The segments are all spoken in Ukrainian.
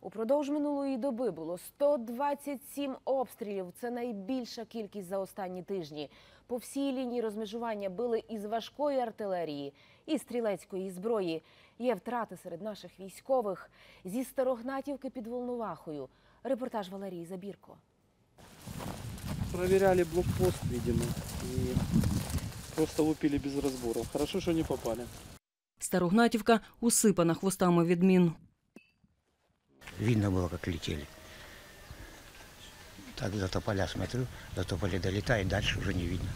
Упродовж минулої доби було 127 обстрілів. Це найбільша кількість за останні тижні. По всій лінії розмежування били із важкої артилерії, і стрілецької зброї. Є втрати серед наших військових зі Старогнатівки під Волновахою. Репортаж Валерії Забірко. Проверяли блокпост, видимо, и просто лупили без разбора. Хорошо, что не попали. Старогнатівка усипана хвостами від мін. Видно было, как летели. Так за тополя смотрю, за тополя долетает, дальше уже не видно.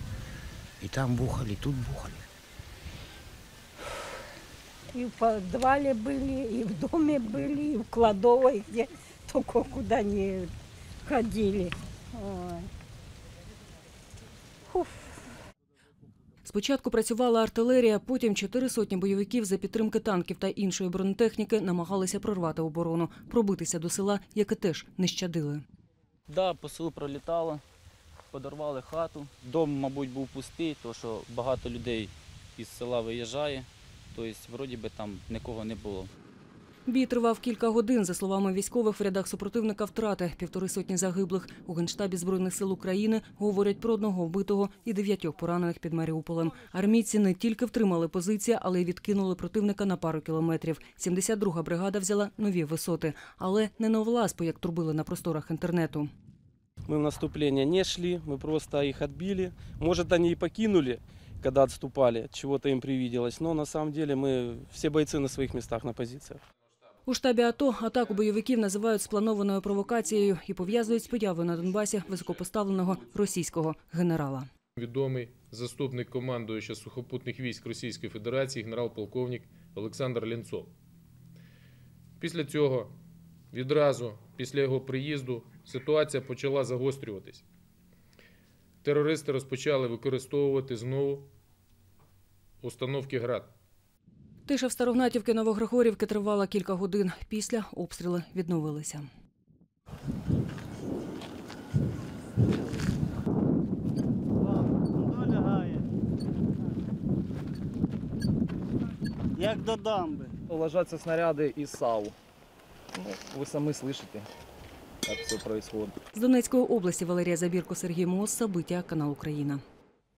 И там бухали, тут бухали. И в подвале были, и в доме были, и в кладовой, где только куда не ходили. Ой. Фуф. Спочатку працювала артилерія, потім чотири сотні бойовиків за підтримки танків та іншої бронетехніки намагалися прорвати оборону, пробитися до села, яке теж не щадили. Да, по селу пролітало, подорвали хату. Дом, мабуть, був пустий, тому що багато людей із села виїжджає. Тобто, вроді би там нікого не було. Бій тривав кілька годин. За словами військових, в рядах супротивника втрати півтори сотні загиблих. У генштабі збройних сил України говорять про одного вбитого і дев'ятьох поранених під Маріуполем. Армійці не тільки втримали позиції, але й відкинули противника на пару кілометрів. 72-га бригада взяла нові висоти, але не на власпу, як трубили на просторах інтернету. Мы в наступление не шли, мы просто их отбили. Может, они и покинули, когда отступали, чего-то им привиделось. Но на самом деле мы все бойцы на своих местах, на позициях. У штабі АТО атаку бойовиків називають спланованою провокацією і пов'язують з появою на Донбасі високопоставленого російського генерала. відомий заступник командуюча сухопутних військ Російської Федерації генерал-полковник Олександр Лінцов. Після цього, відразу після його приїзду, ситуація почала загострюватись. Терористи розпочали використовувати знову установки ГРАД. Тиша в Старогнатівки Новогригорівки тривала кілька годин. Після обстріли відновилися. долягає. Як до дамби. ложатся снаряды из САУ. Ну, вы сами слышите, как все происходит. З Донецької області Валерія Забірко, Сергій Мос, Собиття, канал Україна.